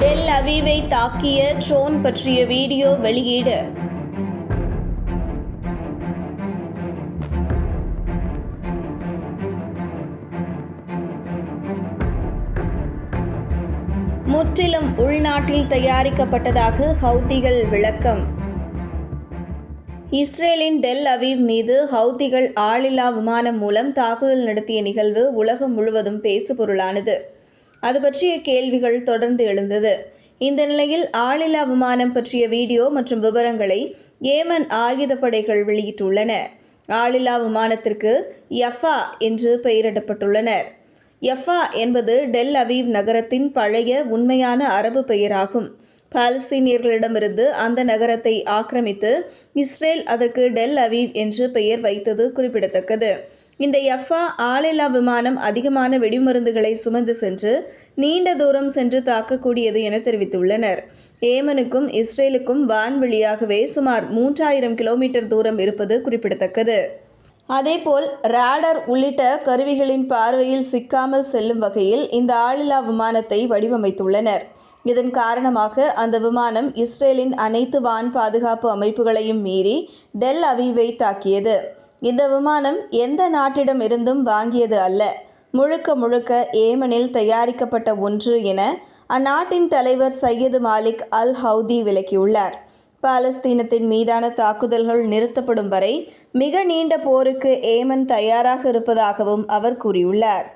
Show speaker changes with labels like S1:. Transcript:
S1: Del அவீவை தாக்கிய drone பற்றிய video வெளியீடு. முற்றிலும் உள்நாட்டில் தயாரிக்கப்பட்டதாக ஹவுதிகள் விளக்கம். இஸ்ரேலின் டெல் அவீவ் மீது ஹவுதிகள் ஆளில்லா விமானம் மூலம் தாக்குதல் நடத்திய நிகழ்வு உலகம் முழுவதும் பேசுபொருளானது. அது பற்றிய கேள்விகள் தொடர்ந்து எழுந்தது. இந்த நிலையில் ஆளில்லா விமானம் பற்றிய வீடியோ மற்றும் விவரங்களை ஏமன் ஆயுதப்படைகள் வெளியிட்டுள்ளன. ஆளில்லா விமானத்திற்கு யஃபா என்று பெயரிடப்பட்டுள்ளனர். யஃபா என்பது டெல் அவீவ் நகரத்தின் பழைய உண்மையான அரபு பெயராகும். பாலஸ்தீனியர்களிடமிருந்து அந்த நகரத்தை ஆக்கிரமித்து இஸ்ரேல் அதற்கு டெல் அவீவ் என்று பெயர் வைத்தது குறிப்பிடத்தக்கது. இந்த எஃப்ஆ ஆளில்லா விமானம் அதிகமான வெடிமருந்துகளை சுமந்து சென்று நீண்ட தூரம் சென்று தாக்கக்கூடியது என தெரிவித்துள்ளனர். ஏமனுக்கும் இஸ்ரேலுக்கும் வான்வெளியாகவே சுமார் மூன்றாயிரம் கிலோமீட்டர் தூரம் இருப்பது குறிப்பிடத்தக்கது. அதேபோல் ரேடர் உள்ளிட்ட கருவிகளின் பார்வையில் சிக்காமல் செல்லும் வகையில் இந்த ஆளில்லா விமானத்தை வடிவமைத்துள்ளனர். இதன் காரணமாக அந்த விமானம் இஸ்ரேலின் அனைத்து வான் பாதுகாப்பு அமைப்புகளையும் மீறி டெல் அவீவை தாக்கியது. இந்த விமானம் எந்த நாட்டிடம் இருந்தும் வாங்கியது அல்ல. முழுக்க முழுக்க ஏமனில் தயாரிக்கப்பட்ட ஒன்று என அந்நாட்டின் தலைவர் சையது மாலிக் அல் ஹவுதி விளக்கியுள்ளார். பாலஸ்தீனத்தின் மீதான தாக்குதல்கள் நிறுத்தப்படும் வரை மிக நீண்ட போருக்கு ஏமன் தயாராக இருப்பதாகவும் அவர் கூறியுள்ளார்.